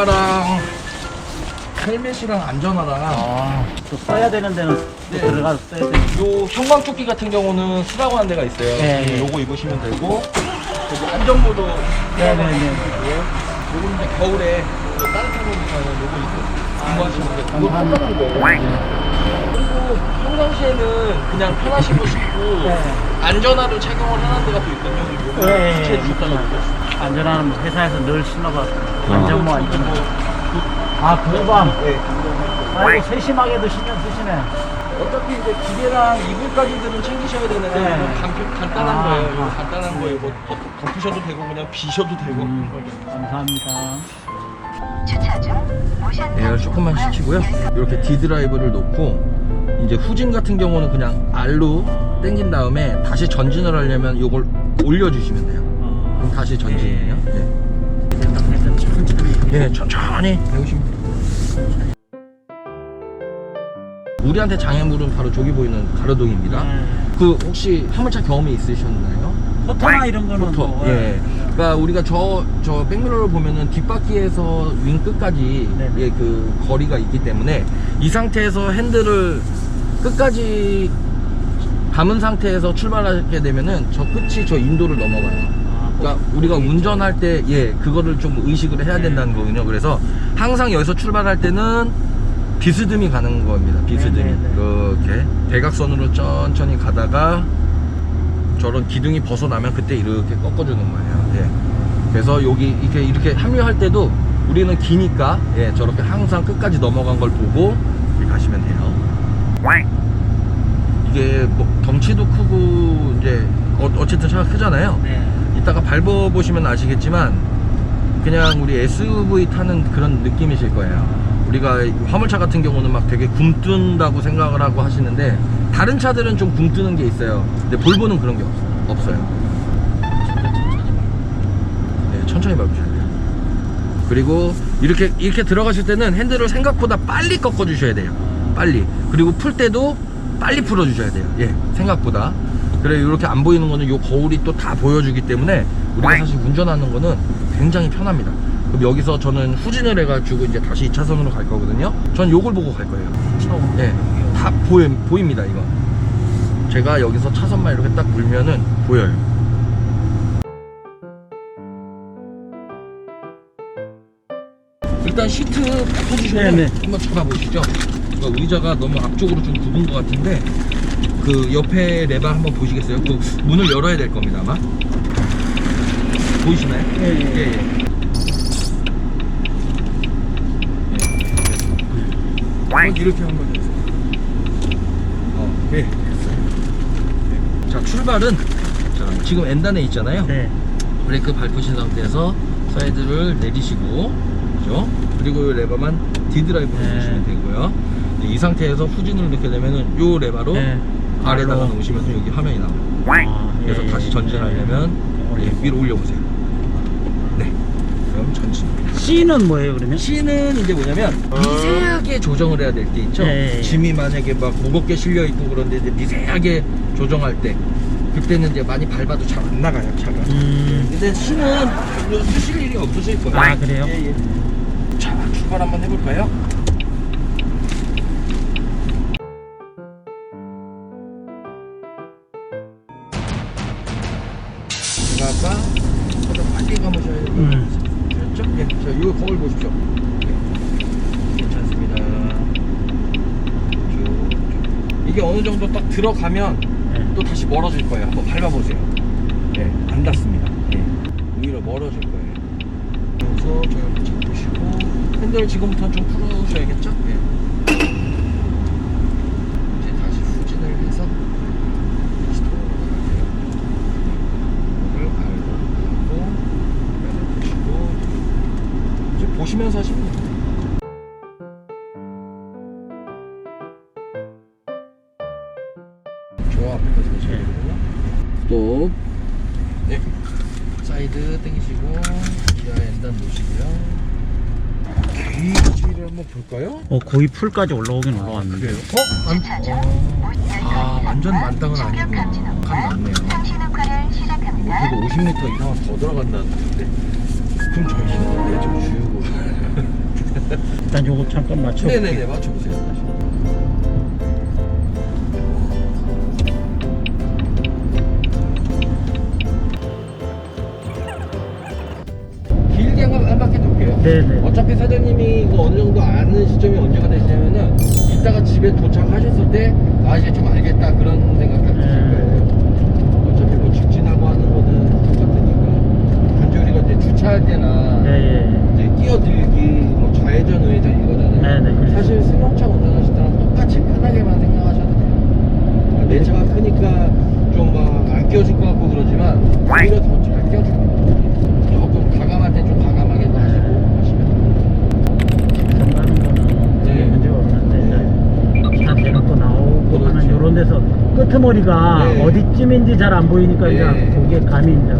레바랑 헬멧이랑 안전화랑 아, 또 써야 되는 데는 또 네. 들어가서 써야 돼. 요 형광조끼 같은 경우는 쓰라고 하는 데가 있어요. 네. 요거 입으시면 되고 여기 안전모도 네네네. 요거는 이제 겨울에 그 따뜻한 곳에서는 요거 입고 입고하시면 돼요. 그거 감사합니다. 편한 거예요. 그리고 평상시에는 그냥 편하시고 싶고 네. 안전화를 착용을 하는 데가 또 있거든요. 요거 네, 추천해 주셨다고 안전한 회사에서 늘 신어봐. 아. 안전모 안전. 아, 보호방. 네. 아이고, 세심하게도 신경 쓰시네. 어차피 이제 기계랑 이불까지들은 챙기셔야 되는데 네. 간, 간단한 아, 거예요. 이거 아. 간단한 거예요. 뭐 덮- 덮으셔도 되고 그냥 비셔도 되고. 음, 감사합니다. 주차 중 모션 에어를 조금만 시키고요. 이렇게 D 드라이브를 놓고 이제 후진 같은 경우는 그냥 R로 당긴 다음에 다시 전진을 하려면 이걸 올려주시면 돼요. 다시 전진이에요. 예. 천천히. 예, 천천히 배우시면. 우리한테 장애물은 바로 저기 보이는 가로등입니다. 네. 그 혹시 화물차 경험이 있으셨나요? 포터나 이런 거는 포터. 뭐, 예. 그러니까 우리가 저, 저 백미러를 보면은 뒷바퀴에서 윙 끝까지 네네. 예, 그 거리가 있기 때문에 이 상태에서 핸들을 끝까지 감은 상태에서 출발하게 되면은 저 끝이 저 인도를 넘어가요. 아, 그러니까 우리가 운전할 때, 예, 그거를 좀 의식을 해야 네. 된다는 거거든요. 그래서 항상 여기서 출발할 때는 비스듬히 가는 겁니다. 비스듬히. 네, 네, 네. 이렇게 대각선으로 천천히 가다가 저런 기둥이 벗어나면 그때 이렇게 꺾어주는 거예요. 예. 그래서 여기 이렇게 이렇게 합류할 때도 우리는 기니까 예, 저렇게 항상 끝까지 넘어간 걸 보고 가시면 돼요. 이게 뭐 덩치도 크고 이제 어, 어쨌든 차가 크잖아요. 네. 이따가 밟아보시면 아시겠지만 그냥 우리 SUV 타는 그런 느낌이실 거예요. 우리가 화물차 같은 경우는 막 되게 굼뜬다고 생각을 하고 하시는데 다른 차들은 좀 굼뜨는 게 있어요. 근데 볼보는 그런 게 없, 없어요. 네, 천천히 밟으셔야 돼요. 그리고 이렇게 이렇게 들어가실 때는 핸들을 생각보다 빨리 꺾어 주셔야 돼요. 빨리. 그리고 풀 때도 빨리 풀어 주셔야 돼요. 예, 생각보다. 그래 이렇게 안 보이는 거는 요 거울이 또 다 보여주기 때문에 우리가 사실 운전하는 거는 굉장히 편합니다. 그럼 여기서 저는 후진을 해가지고 이제 다시 2차선으로 갈 거거든요. 전 요걸 보고 갈 거예요. 예, 다 보여, 보입니다, 이거. 제가 여기서 차선만 이렇게 딱 물면은 보여요. 일단 시트 바꿔주시면 네네. 한번 잡아보시죠. 그러니까 의자가 너무 앞쪽으로 좀 굽은 것 같은데 그 옆에 레바 한번 보시겠어요? 그 문을 열어야 될 겁니다, 아마. 보이시나요? 예, 예. 예, 예. 어, 이렇게 한번 해주세요. 어. 네. 자, 출발은 자, 지금 엔단에 있잖아요. 네. 브레이크 밟으신 상태에서 사이드를 내리시고, 그죠? 그리고 이 레버만 D 드라이브로 네. 놓으시면 되고요. 네, 이 상태에서 후진을 넣게 되면은 요 레바로 네. 아래다가 바로. 놓으시면 여기 화면이 나와요. 아, 그래서 예, 다시 예. 전진하려면 예, 위로 올려보세요. 네. 그럼 전진. C는 뭐예요, 그러면? C는 이제 뭐냐면 미세하게 조정을 해야 될 때 있죠. 네. 짐이 만약에 막 무겁게 실려 있고 그런데 이제 미세하게 조정할 때 그때는 이제 많이 밟아도 잘 안 나가요 차가. 음. 근데 C는 쓰실 일이 없으실 거예요. 아, 그래요? 예, 예. 자 출발 한번 해볼까요? 음. 됐죠? 예, 자, 이 거울 보십시오. 예. 괜찮습니다. 쭉, 쭉. 이게 어느 정도 딱 들어가면 네. 또 다시 멀어질 거예요. 한번 밟아보세요. 예, 안 닿습니다. 예. 오히려 멀어질 거예요. 그래서 저 옆에 잡으시고 핸들 지금부터는 좀 풀으셔야겠죠? 예. 이제 다시 후진을 해서 다시 돌아가야 돼요. 이걸 알고 하고 보시고 보시면서 하시면 돼요. 저 앞에까지 되거든요. 스톱. 네. 사이드 당기시고 기아 엔단 놓으시고요. 게이지를 한번 볼까요? 어, 거의 풀까지 올라오긴 올라왔는데. 그래요? 어? 안, 어. 아 완전 만땅은 아니고 간 맞네요. 상신 효과를 시작합니다. 그래도 50m 이상은 더 들어간다는데 그럼 저희 힘든데 좀 주고 일단 요거 잠깐 맞춰. 네네네 맞춰보세요 다시. 길게 한, 한 바퀴 돌게요 네네. 어차피 사장님이 이거 어느 정도 아는 시점이 언제가 되시냐면은 이따가 집에 도착하셨을 때 아 이제 좀 알겠다 그런 생각 딱 드실 음. 거예요 어차피 뭐 직진하고 하는 거는 똑같으니까 단지 우리가 이제 주차할 때나 예예. 이제 끼어들기, 뭐 좌회전, 우회전 이거잖아요. 네네, 그렇죠. 사실 승용차 운전하실 때랑 똑같이 편하게만 생각하셔도 돼요. 아, 내 차가 크니까 좀 막 안 끼워줄 것 같고 그러지만 오히려 더 잘 끼워줍니다. 조금 과감할 때 좀 과감하게 도 하시고 하시면 직선 가는 거는 네. 네. 문제가 없는데 차 대놓고 나오고 그렇죠. 하는 요런 데서 끄트머리가 네. 어디쯤인지 잘 안 보이니까 네. 이제 거기에 감이 돼요.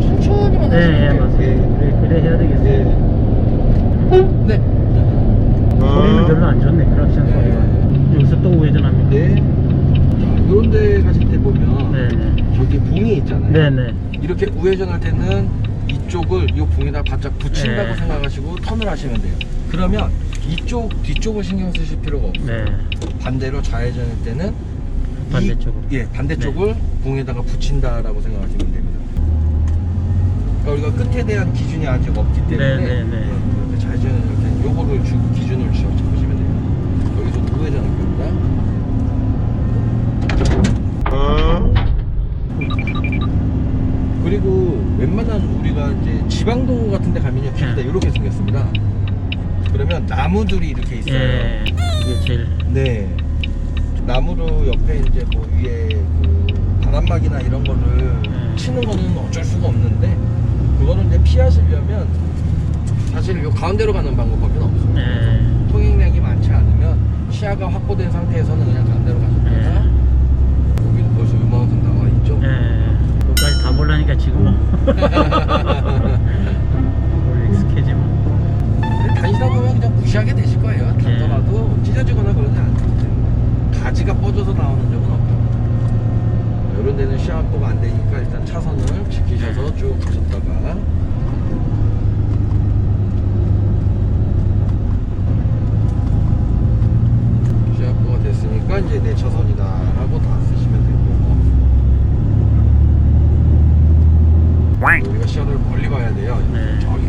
천천히만 네, 하시면 예, 돼요. 맞습니다. 그래, 그래 해야 되겠어요. 네. 네. 소리는 별로 안 좋네, 크락션 네. 소리가. 여기서 또 우회전합니다. 네. 자, 이런 데 가실 때 보면 네네. 저기 봉이 있잖아요. 네네. 이렇게 우회전할 때는 이쪽을 이 봉에다 바짝 붙인다고 네. 생각하시고 턴을 하시면 돼요. 그러면 이쪽 뒤쪽을 신경 쓰실 필요가 없어요. 네. 반대로 좌회전할 때는 반대쪽으로. 네. 이, 예, 반대쪽을 봉에다가 붙인다라고 생각하시면 됩니다. 그러니까 우리가 끝에 대한 기준이 아직 없기 때문에 네, 네, 네. 요거를 주, 기준으로 주- 잡으시면 돼요. 여기서 우회전할 겁니다. 그리고 웬만한 우리가 이제 지방도 같은 데 가면요 길이 다 네. 이렇게 생겼습니다 그러면 나무들이 이렇게 있어요 예. 이게 제일. 네 나무로 옆에 이제 뭐 위에 그 바람막이나 이런 거를 네. 치는 거는 어쩔 수가 없는데 그거는 이제 피하시려면 사실 요 가운데로 가는 방법밖에 없어요 네. 통행량이 많지 않으면 시야가 확보된 상태에서는 그냥 가운데로 가십니다 네. 여기는 벌써 요만큼 나와 있죠 예. 그까지 다 몰라니까 지금은. 뭘 익숙해지면. 근데 다니다 보면 그냥 무시하게 되실 거예요. 네. 닿더라도 찢어지거나 그러지 때문에 가지가 뻗어서 나오는 적은 없죠. 이런 데는 시야 확보가 안 되니까 일단 차선을 지키셔서 쭉 가셨다가 1차선이다 라고 다 쓰시면 되고요. 네. 우리가 시야를 멀리 봐야 돼요. 네. 저기